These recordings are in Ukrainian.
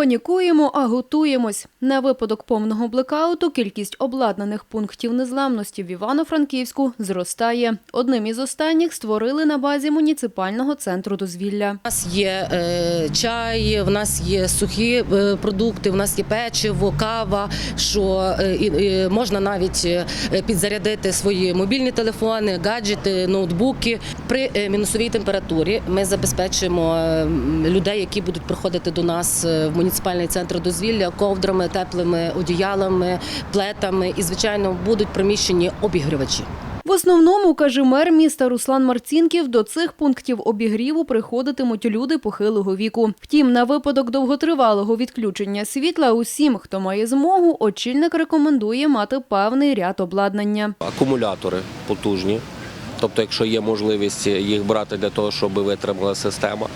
панікуємо, а готуємось. На випадок повного блекауту кількість обладнаних пунктів незламності в Івано-Франківську зростає. Одним із останніх створили на базі муніципального центру дозвілля. У нас є е, чай, в нас є сухі е, продукти, в нас є печиво, кава, що е, і можна навіть е, підзарядити свої мобільні телефони, гаджети, ноутбуки. При е, мінусовій температурі ми забезпечуємо е, людей, які будуть приходити до нас е, в муніципальний центр дозвілля ковдрами, теплими одіялами, плетами і, звичайно, будуть приміщені обігрівачі. В основному, каже мер міста Руслан Марцінків, до цих пунктів обігріву приходитимуть люди похилого віку. Втім, на випадок довготривалого відключення світла усім, хто має змогу, очільник рекомендує мати певний ряд обладнання. акумулятори потужні. Тобто, якщо є можливість їх брати для того, щоб витримала система.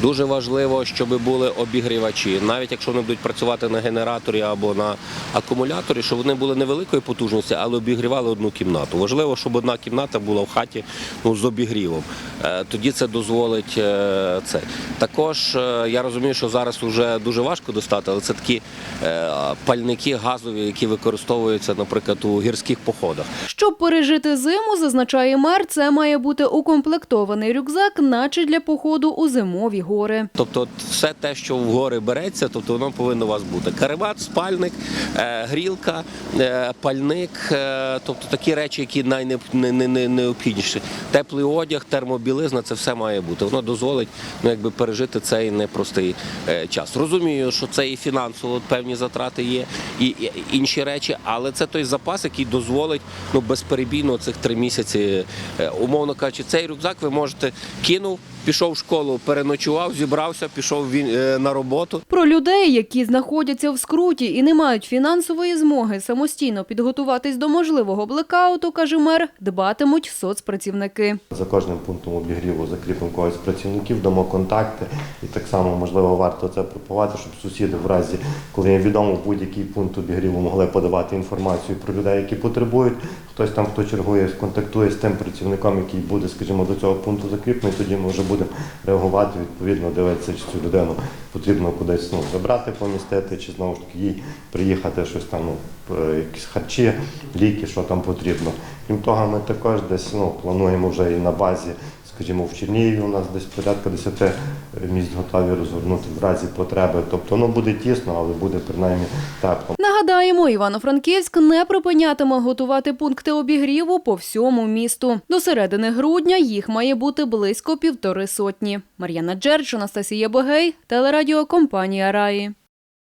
Дуже важливо, щоб були обігрівачі, навіть якщо вони будуть працювати на генераторі або на акумуляторі, щоб вони були невеликої потужності, але обігрівали одну кімнату. Важливо, щоб одна кімната була в хаті ну, з обігрівом. Е, Тоді це дозволить е, це. Також е, я розумію, що зараз вже дуже важко достати, але це такі пальники газові, які використовуються, наприклад, у гірських походах. Щоб пережити зиму, зазначає мер, це має бути укомплектований рюкзак, наче для походу у зимові гори. Тобто все те, що в гори береться, тобто воно повинно у вас бути. Каремат, спальник, е, грілка, е, пальник, е, тобто такі речі, які найнеобхідніші. Теплий одяг, термобілизна, це все має бути. Воно дозволить ну, якби, пережити цей непростий час. Розумію, що це і фінансово певні затрати є, і, інші речі, але це той запас, який дозволить ну, безперебійно цих три місяці, умовно кажучи, цей рюкзак ви можете кинув, пішов в школу, переночував, зібрався, пішов він е, на роботу. Про людей, які знаходяться в скруті і не мають фінансової змоги самостійно підготуватись до можливого блекауту, каже мер, дбатимуть соцпрацівники. За кожним пунктом обігріву закріпимо когось з працівників, дамо контакти. І так само, можливо, варто це пропагувати, щоб сусіди в разі, коли їм відомо будь-який пункт обігріву, могли подавати інформацію про людей, які потребують. Хтось там, хто чергує, контактує з тим працівником, який буде, скажімо, до цього пункту закріплений, тоді ми вже будемо реагувати, відповідно, дивитися, чи цю людину потрібно кудись ну, забрати, помістити, чи знову ж таки їй приїхати щось там, ну, якісь харчі, ліки, що там потрібно. Крім того, ми також десь ну, плануємо вже і на базі, скажімо, в Чернігові у нас десь порядка 10 місць готові розгорнути в разі потреби. Тобто ну, буде тісно, але буде принаймні тепло. Нагадаємо, Івано-Франківськ не припинятиме готувати пункти обігріву по всьому місту. До середини грудня їх має бути близько півтори сотні. Мар'яна Джерч, Анастасія Богей, телерадіокомпанія Раї.